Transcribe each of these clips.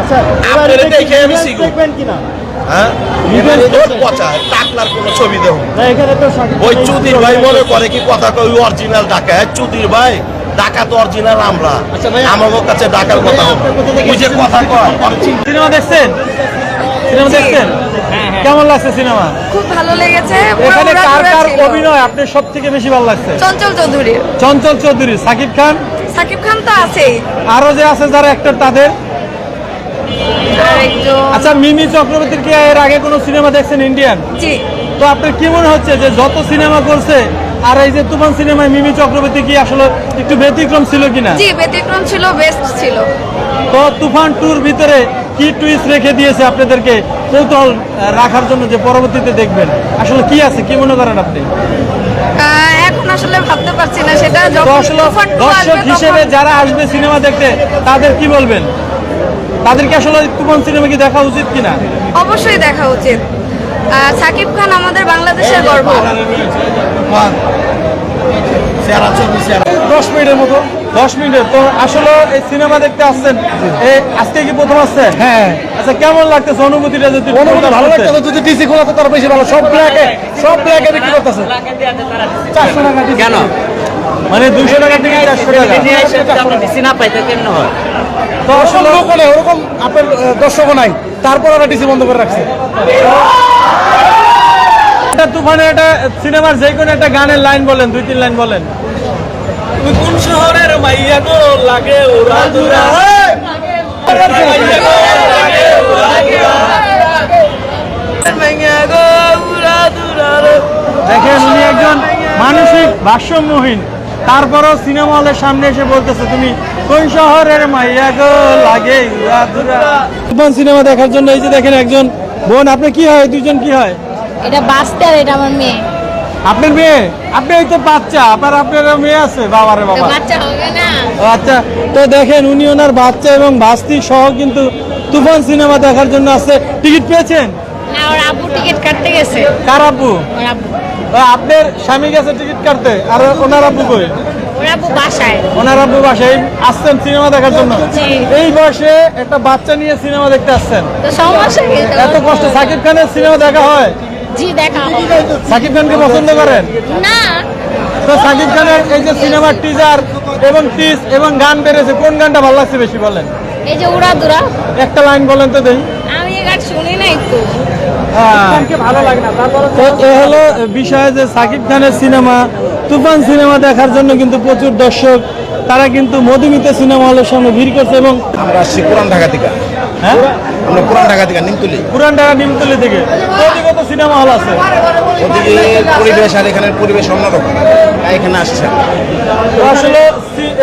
আচ্ছা আপনারা দেখে আমি শিখব। দেখবেন কিনা? হ্যাঁ? এবারে তোর পচা টাকলার কোনো ছবি দেবো না এখানে তো শাকিব ওই চুদির ভাই মনে করে কি কথা কই অরিজিনাল ডাকা হ্যাঁ চুদির ভাই ডাকা তো অরিজিনাল আমরা। আচ্ছা আমার কাছে ডাকার কথা ওই যে কথা কয়। সিনেমা দেখছেন? সিনেমা দেখছেন? কেমন লাগছে সিনেমা? খুব ভালো লেগেছে এখানে কার কার অভিনয় আপনার সব থেকে বেশি ভালো লাগছে? চঞ্চল চৌধুরী। চঞ্চল চৌধুরী সাকিব খান? সাকিব খান তো আছেই। আরও যে আছে যারা অ্যাক্টর তাদের? আচ্ছা মিমি চক্রবর্তীর কি এর আগে কোনো সিনেমা দেখছেন ইন্ডিয়ান? জি। তো আপনার কি মনে হচ্ছে যে যত সিনেমা করছে আর এই যে তুফান সিনেমায় মিমি চক্রবর্তী কি আসলে একটু ব্যতিক্রম ছিল কিনা? জি ব্যতিক্রম ছিল বেস্ট ছিল। তো তুফান টুর ভিতরে কি টুইস্ট রেখে দিয়েছে আপনাদেরকে কৌতূহল রাখার জন্য যে পরবর্তীতে দেখবেন? আসলে কি আছে? কি মনে করেন আপনি? এখন আসলে ভাবতে পারছি না সেটা দর্শক হিসেবে যারা আসবে সিনেমা দেখতে তাদের কি বলবেন? তাদেরকে আসলে তুফান সিনেমা কি দেখা উচিত কিনা? অবশ্যই দেখা উচিত। সাকিব খান আমাদের বাংলাদেশের গর্ব। দশ মিনিটের মতো। দশ মিনিটের। তো আসলে এই সিনেমা দেখতে আসছেন। এই আজকে কি প্রথম আসছে? হ্যাঁ। আচ্ছা কেমন লাগতেছে অনুভূতিটা যদি অনুভূতি ভালো লাগতেছে। যদি ডিসি খোলা তো তার বেশি ভালো। সব ব্ল্যাকে সব ব্ল্যাকে বিক্রি করতেছে। চারশো টাকা কেন? মানে দুইশো টাকা থেকে চারশো টাকা। তো আসলে লোকলে ওরকম আপনার আহ, দর্শকও নাই। তারপর ওরা ডিসি বন্ধ করে রাখছে। এটা তুফানের একটা সিনেমার যে কোনো একটা গানের লাইন বলেন দুই তিন লাইন বলেন। কোন শহরের মাইয়া গো? লাগে ওরা দুরা। দেখেন উনি একজন মানসিক ভারসাম্যহীন। তারপরও সিনেমা হলের সামনে এসে বলতেছে তুমি কোন শহরের মাইয়া গো? লাগে সিনেমা দেখার জন্য এই যে দেখেন একজন বোন আপনি কি হয়? দুজন কি হয়? এটা আর এটা আমার মেয়ে। আপনার মেয়ে? আপনি তো বাচ্চা আপনার আপনার মেয়ে আছে বাবারে বাবা। বাচ্চা হবে না। আচ্ছা তো দেখেন উনি ওনার বাচ্চা এবং ভাস্তি সহ কিন্তু তুফান সিনেমা দেখার জন্য আসছে টিকিট পেয়েছেন? না ওর আব্বু টিকিট কাটতে গেছে। কার আব্বু? ওর আব্বু। আপনার স্বামী গেছে টিকিট কাটতে আর ওনার আব্বু কই? ওনার আব্বু বাসায় আসছেন সিনেমা দেখার জন্য। এই বয়সে একটা বাচ্চা নিয়ে সিনেমা দেখতে আসছেন। এত কষ্ট সাকিব খানের সিনেমা দেখা হয়? সাকিব খানকে পছন্দ করেন? না। তো সাকিব খানের এই যে সিনেমার টিজার এবং টিস এবং গান বেড়েছে কোন গানটা ভালো লাগছে বেশি বলেন? এই যে উড়া দুরা একটা লাইন বলেন তো দেই। আমি এই গান শুনি না তো এ হলো বিষয় যে সাকিব খানের সিনেমা তুফান সিনেমা দেখার জন্য কিন্তু প্রচুর দর্শক তারা কিন্তু মধুমিতা সিনেমা হলের সামনে ভিড় করছে এবং আমরা আসছি পুরান ঢাকা থেকে। হ্যাঁ? আমরা পুরান ঢাকা থেকে নিমতুলি। পুরান ঢাকা নিমতলি থেকে। ওদিকে তো সিনেমা হল আছে। ওদিকে পরিবেশ আর এখানের পরিবেশ অন্যরকম। তাই এখানে আসছে। আসলে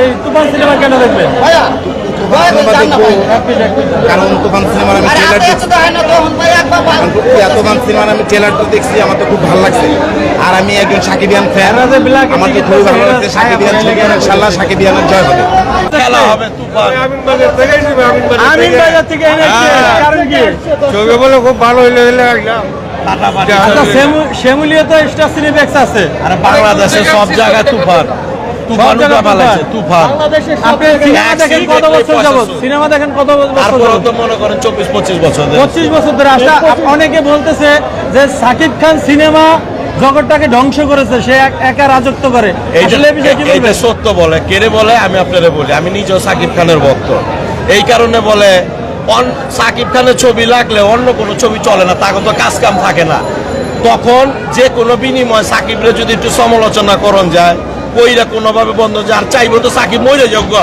এই তুফান সিনেমা কেন দেখবেন। কারণ তুফান সিনেমার আমি ট্রেলার কারণ তুফান সিনেমার আমি ট্রেলারটা দেখছি আমার তো খুব ভালো লাগছে। আর আমি একজন সাকিবিয়ান ফ্যান আমার তো খুবই ভালো লাগছে। সাকিবিয়ান ছায়া ছবি ইনশাল্লাহ সাকিবিয়ানের জয় হবে। খেলা হবে তুফান। আমিন বাজার থেকে এনেছে কারণ কি? ছবি বলে খুব ভালো হইলে হইলে আচ্ছা শ্যামু- তো স্টার সিনেপ্লেক্স আছে। আর বাংলাদেশে সব জায়গায় তুফান। তুফান পালাইছে তুফান। আপনি সিনেমা দেখেন কত বছর যাবত সিনেমা দেখেন কত বছর তো মনে করেন চব্বিশ পঁচিশ বছর ধরে। পঁচিশ বছর ধরে অনেকে বলতেছে যে সাকিব খান সিনেমা জগৎটাকে ধ্বংস করেছে সে এক- একা রাজত্ব করে? সত্য বলে কেড়ে বলে? আমি আপনাদের বলি আমি নিজেও সাকিব খানের ভক্ত। এই কারণে বলে অন- সাকিব খানের ছবি লাগলে অন্য কোনো ছবি চলে না তাকে তো কাজ কাম থাকে না। তখন যে কোনো বিনিময় সাকিবরে যদি একটু সমালোচনা করন যায় কইরা কোনোভাবে বন্ধ আর চাইব তো সাকিব মরে যোগ্য।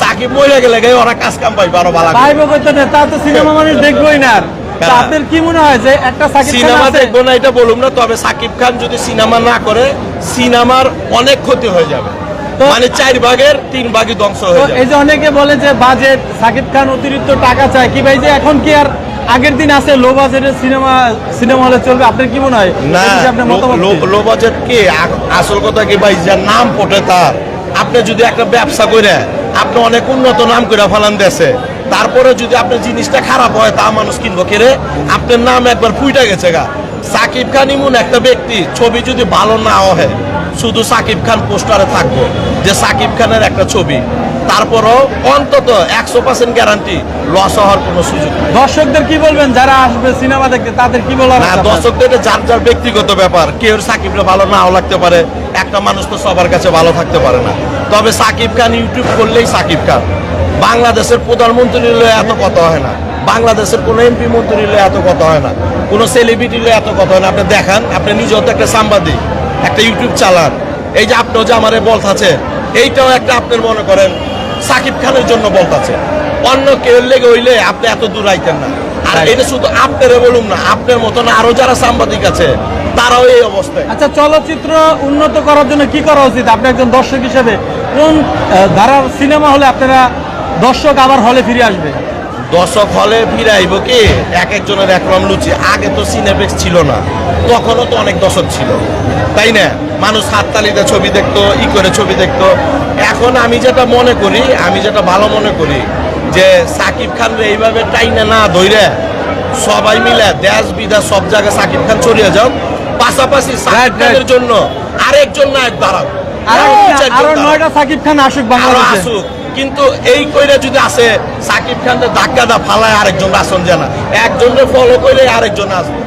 সাকিব মরে গেলে ওরা কাজ কাম পাইবে আরও ভালো পাইব না তা তো সিনেমা মানুষ দেখবোই না আর। তা হ্যাঁ। আপনার কি মনে হয় যে একটা সাকিব সিনেমা দেখব না এটা বলুম না তবে সাকিব খান যদি সিনেমা না করে সিনেমার অনেক ক্ষতি হয়ে যাবে। মানে চার ভাগের তিন ভাগই ধ্বংস হয়ে যাবে। এই যে অনেকে বলে যে বাজেট সাকিব খান অতিরিক্ত টাকা চায় কি ভাই যে এখন কি আর আগের দিন আছে লো বাজেটের সিনেমা সিনেমা হলে চলবে। আপনার কি মনে হয়? না? লো বাজেট কি? আসল কথা কি ভাই যার নাম পটে তার। আপনি যদি একটা ব্যবসা করে আপনি অনেক উন্নত নাম করে ফেলান দেশে তারপরে যদি আপনার জিনিসটা খারাপ হয় তা মানুষ কিনবো কেরে আপনার নাম একবার ফুইটা গেছে গা। সাকিব খান ইমন একটা ব্যক্তি ছবি যদি ভালো না হয় শুধু সাকিব খান পোস্টারে থাকব। যে সাকিব খানের একটা ছবি। তারপরও অন্তত একশো পার্সেন্ট গ্যারান্টি লস হওয়ার কোনো সুযোগ দর্শকদের কি বলবেন? যারা আসবে সিনেমা দেখতে তাদের কি বলার না দর্শকদের যার যার ব্যক্তিগত ব্যাপার কেউ সাকিবরে ভালো নাও লাগতে পারে একটা মানুষ তো সবার কাছে ভালো থাকতে পারে না। তবে সাকিব খান ইউটিউব করলেই সাকিব খান। বাংলাদেশের প্রধানমন্ত্রী এত কথা হয় না। বাংলাদেশের কোনো এমপি মন্ত্রী এত কথা হয় না। কোনো সেলিব্রিটি এত কথা হয় না। আপনি দেখান আপনি নিজেও তো একটা সাংবাদিক একটা ইউটিউব চালান। এই যে আপনিও যে আমার বলতাছে এইটাও একটা আপনার মনে করেন সাকিব খানের জন্য বলতেছে। অন্য কেউ লেগে হইলে আপনি এত দূর আইতেন না। আর এটা শুধু আপনারে বলুন না আপনার মতন আরও যারা সাংবাদিক আছে তারাও এই অবস্থায়। আচ্ছা চলচ্চিত্র উন্নত করার জন্য কি করা উচিত? আপনি একজন দর্শক হিসেবে কোন ধারার সিনেমা হলে আপনারা দর্শক আবার হলে ফিরে আসবে? দর্শক হলে ফিরে আইব কি? এক একজনের এক রকম লুচি। আগে তো সিনেপ্লেক্স ছিল না। তখনও তো অনেক দর্শক ছিল। তাই না? মানুষ হাততালিতে ছবি দেখতো ই করে ছবি দেখতো। এখন আমি যেটা মনে করি আমি যেটা ভালো মনে করি যে সাকিব খান এইভাবে টাইনে না ধইরে সবাই মিলে দেশ বিদেশ সব জায়গায় সাকিব খান ছড়িয়ে যাও। পাশাপাশি সাকিব. খানের জন্য আরেকজন নায়ক দাঁড়াও। আরও। নয়টা সাকিব খান আসুক বাংলাদেশে। আসুক। কিন্তু এই কইরা যদি আসে সাকিব খানকে ধাক্কা দা ফালায় আরেকজন আসন জানা একজনের ফলো কইলে আরেকজন আসবে।